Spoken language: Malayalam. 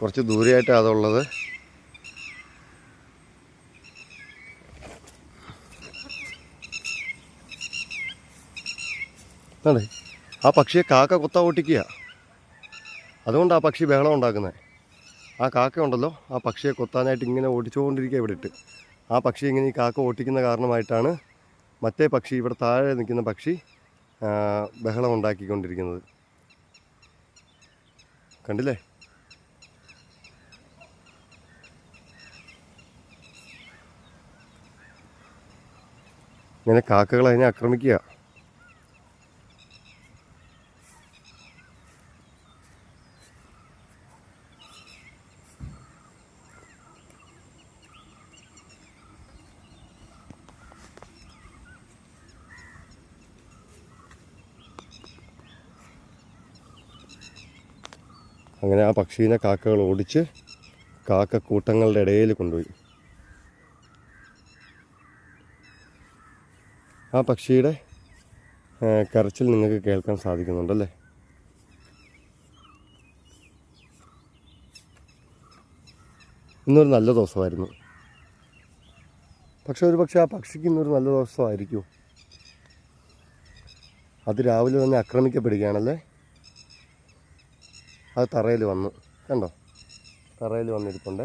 കുറച്ച് ദൂരെയായിട്ടാണ് അതുള്ളത്. അതെ ആ പക്ഷിയെ കാക്ക കുത്ത ഓട്ടിക്കുക അതുകൊണ്ട് ആ പക്ഷി ബഹളം ഉണ്ടാക്കുന്നത് ആ കാക്ക ഉണ്ടല്ലോ ആ പക്ഷിയെ കൊത്താനായിട്ട് ഇങ്ങനെ ഓടിച്ചുകൊണ്ടിരിക്കുക ഇവിടെ ഇട്ട് ആ പക്ഷി ഇങ്ങനെ ഈ കാക്ക ഓട്ടിക്കുന്ന കാരണമായിട്ടാണ് മറ്റേ പക്ഷി ഇവിടെ താഴെ നിൽക്കുന്ന പക്ഷി ബഹളം ഉണ്ടാക്കിക്കൊണ്ടിരിക്കുന്നത് കണ്ടില്ലേ? ഇങ്ങനെ കാക്കകൾ അതിനെ ആക്രമിക്കുക. അങ്ങനെ ആ പക്ഷീനെ കാക്കകൾ ഓടിച്ച് കാക്കക്കൂട്ടങ്ങളുടെ ഇടയിൽ കൊണ്ടുപോയി. ആ പക്ഷിയുടെ കരച്ചിൽ നിങ്ങൾക്ക് കേൾക്കാൻ സാധിക്കുന്നുണ്ടല്ലേ? ഇന്നൊരു നല്ല ദിവസമായിരുന്നു. പക്ഷെ ഒരു പക്ഷേ ആ പക്ഷിക്ക് ഇന്നൊരു നല്ല ദിവസമായിരിക്കുമോ അത് രാവിലെ തന്നെ ആക്രമിക്കപ്പെടുകയാണല്ലേ? അത് തറയിൽ വന്നു കണ്ടോ? തറയിൽ വന്നിരിപ്പുണ്ട്.